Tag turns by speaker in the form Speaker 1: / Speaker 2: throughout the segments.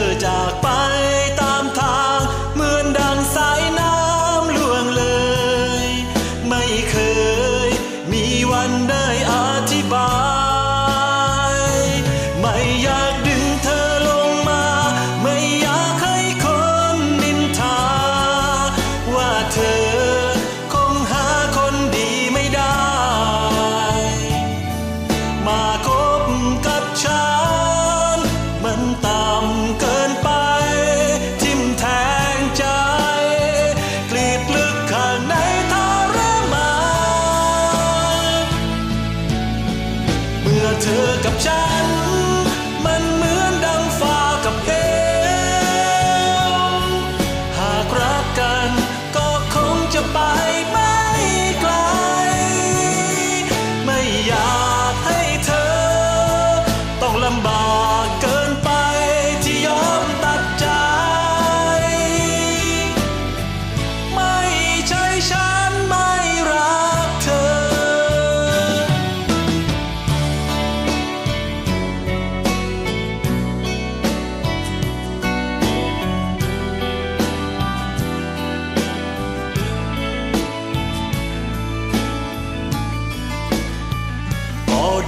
Speaker 1: ธอจากไปตามทางเหมือนดังสายน้ำล่วงเลย ไม่เคยมีวันได้อธิบาย ไม่อยากดึงเธอลงมา ไม่อยากให้คนนินทา ว่าเธอคงหาคนดีไม่ได้ มา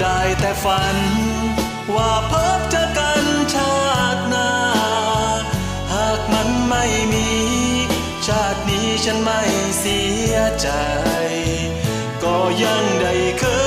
Speaker 1: ได้แต่ฝัน ว่าพบเจอกันชาติหน้า หากมันไม่มี ชาตินี้ฉันไม่เสียใจ ก็ยังได้เคย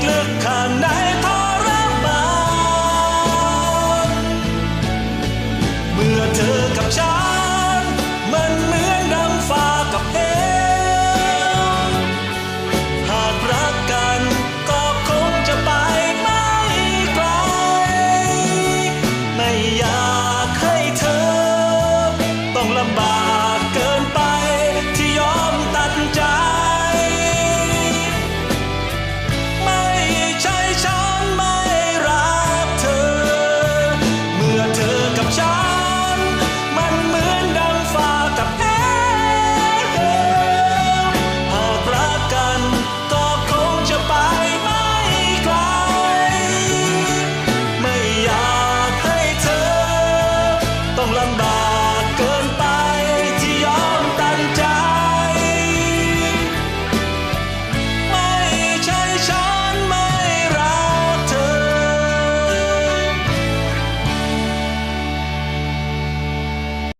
Speaker 1: look on